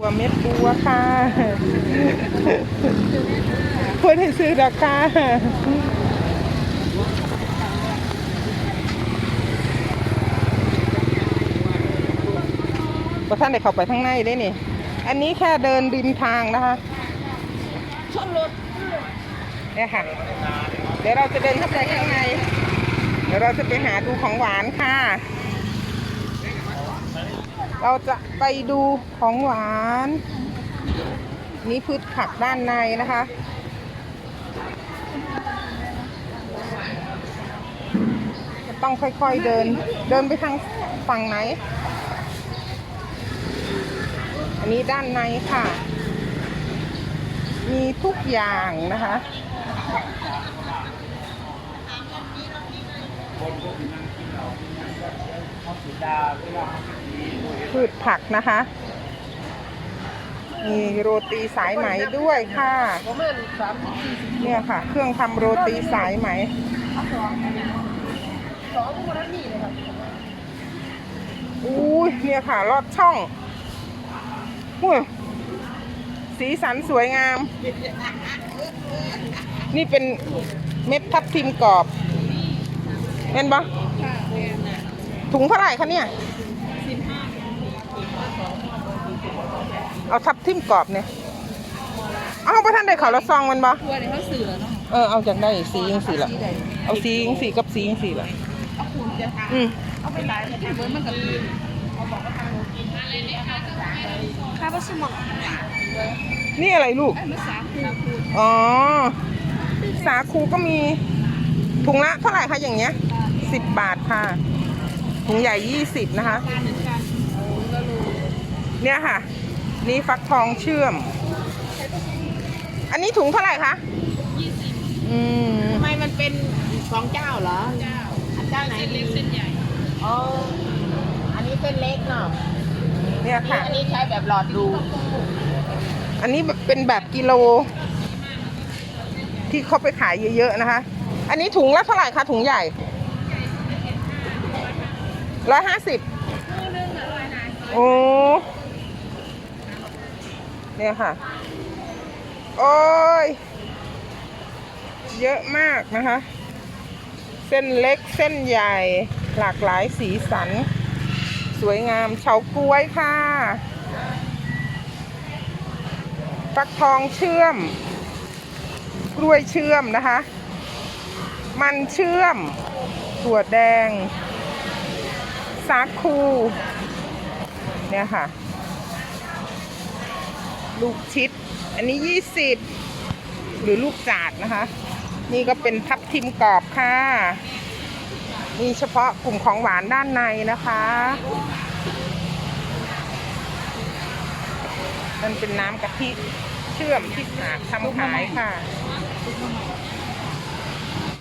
บัวเม็ดบัวค่ะเพื่อให้ซื้อราคาพอท่านได้เข้าไปข้างในได้นี่ อันนี้แค่เดินริมทางนะคะ ชนรถเนี่ยค่ะ เดี๋ยวเราจะเดินเข้าไปข้างใน เดี๋ยวเราจะไปหาดูของหวานค่ะ เราจะไปดูของหวาน นี่พืชผักด้านในนะคะ ต้องค่อยๆเดิน เดินไปทางฝั่งไหน อันนี้ด้านในค่ะ มีทุกอย่างนะคะ พืชผักนะคะ มีโรตีสายไหมด้วยค่ะเนี่ยค่ะ เครื่องทำโรตีสายไหมองคนนั้เลยเนี่ยค่ะลอดช่องอุ้ยสีสันสวยงาม นี่เป็นเม็ดทับทิมกรอบเห็นปะ ถุงเท่าไหร่คะเนี่ยสิบห้าเอาทับทิมกรอบเนี่ยเอาไปท่านได้ข่าวละซองมันปะตัวเนี่ยเขาสื่อแล้วเนาะเออเอาจากได้สียังสีละสีใดเอาสียังสีกับสียังสีละเอาคุณจะทานอืมเอาไปหลายแต่เบิร์ดมันกับปีนเขาบอกว่าทางโน้นกินอะไรเนี่ยค่ะข้าวปลาสมองนี่อะไรลูกไอ้ภาษาคูคูอ๋อสาคูก็มีถุงละเท่าไหร่คะอย่างเงี้ยสิบบาทค่ะ ถุงใหญ่ยี่สิบนะคะจานหนึ่งจานแล้วรู้เนี่ยค่ะ นี่ฟักทองเชื่อม อันนี้ถุงเท่าไหร่คะยี่สิบอืมทำไมมันเป็นสองเจ้าเหรอเจ้าอันเจ้าไหนเล็กเส้นใหญ่อ๋ออันนี้เส้นเล็กเนาะเนี่ยค่ะ อันนี้ใช้แบบหลอดดู อันนี้เป็นแบบกิโล ที่เขาไปขายเยอะๆนะคะ อันนี้ถุงละเท่าไหร่คะถุงใหญ่ ร้อยห้าสิบโอ้เนี่ยค่ะ โอ้ย เยอะมากนะคะ เส้นเล็กเส้นใหญ่หลากหลายสีสัน สวยงามเฉาก๊วยค่ะฟักทองเชื่อม กล้วยเชื่อมนะคะ มันเชื่อมถั่วแดง สาคู เนี่ยค่ะ ลูกชิด อันนี้20หรือลูกจาดนะคะ นี่ก็เป็นทับทิมกรอบค่ะนี่เฉพาะกลุ่มของหวานด้านในนะคะ มันเป็นน้ำกะทิเชื่อมที่หาทำขายค่ะ